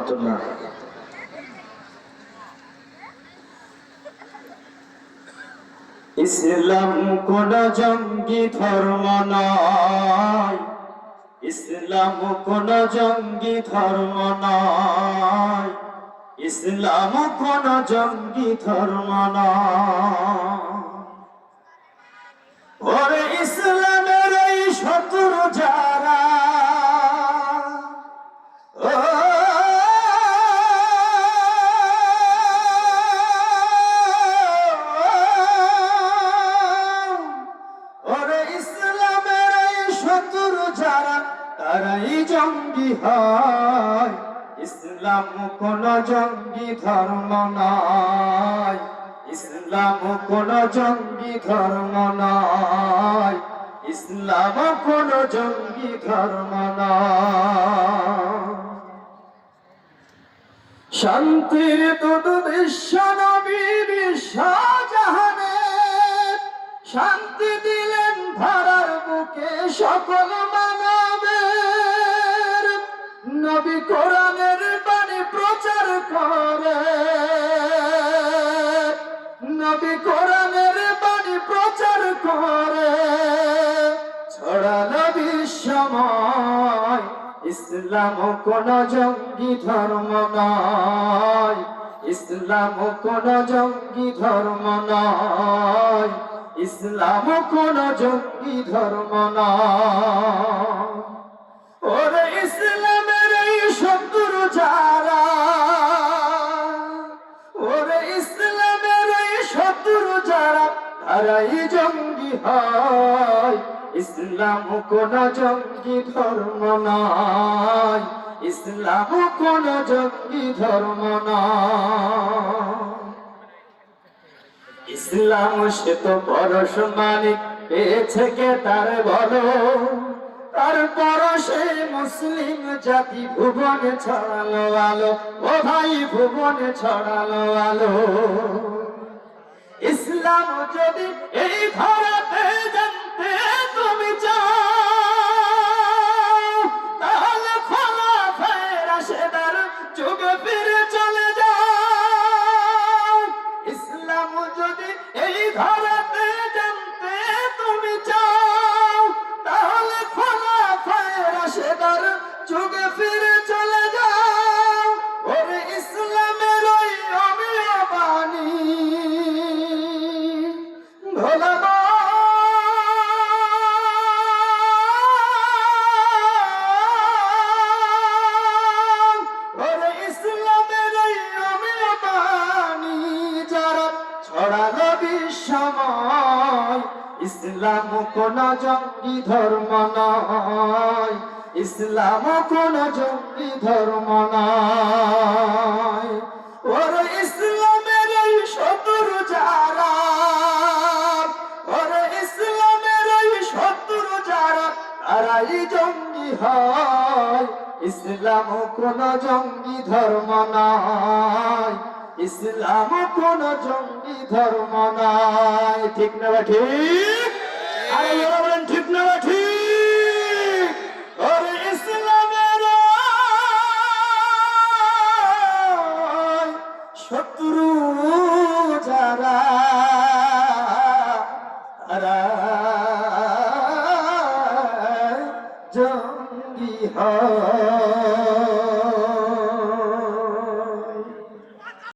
রহমতুল্লাহ ইসলাম কোন জঙ্গি ধর্ম নয়। ইসলাম কোন জঙ্গি ধর্ম নয়। ইসলাম কোন জঙ্গি ধর্ম নয়। যারা তারাই জঙ্গি হয়। ইসলাম কোন জঙ্গি ধর্ম নয় ইসলাম কোন জঙ্গি ধর্ম নয় ইসলাম কোন জঙ্গি ধর্ম নয় শান্তির দুধ বিশ্ব নবী বিশ্বজাহানে শান্তি দিলেন ধরার বুকে সকল মানবের। নবী কোরআনের বাণী প্রচার করে। নবী কোরআনের বাণী প্রচার করে। ছড়ালো বিশ্বময়, ইসলাম কোন জঙ্গি ধর্ম নয়। ইসলাম কোন জঙ্গি ধর্ম নয়। ইসলাম কোন জঙ্গি ধর্ম না। ওরে ইসলামের এই শত্রু যারা, ওরে ইসলামের এই শত্রু যারা, তারাই জঙ্গি হয়। ইসলাম কোন জঙ্গি ধর্ম নয় ইসলাম কোন জঙ্গি ধর্ম নয় ইসলাম সে তো পরশ মালিক, পেয়েছে কে তার বলো তারপর সে মুসলিম জাতি ভুবনে ছড়ালো আলো, ও ভাই ভুবনে ছড়ালো আলো। ইসলাম যদি এই ধরাতে ইসলাম কোন জঙ্গি ধর্ম নয়। ইসলাম কোন জঙ্গি ধর্ম নয়। ওর ইসলামের শত্রু যারা, ওর ইসলামের শত্রু যারা, তারাই জঙ্গি হয়। ইসলাম কোন জঙ্গি ধর্ম নয়। ইসলাম কোন জঙ্গি ধর্ম নাই। ঠিক না বা ঠিক? না বা ঠিক? ওরে ইসলামের শত্রু যারা জঙ্গি হয়।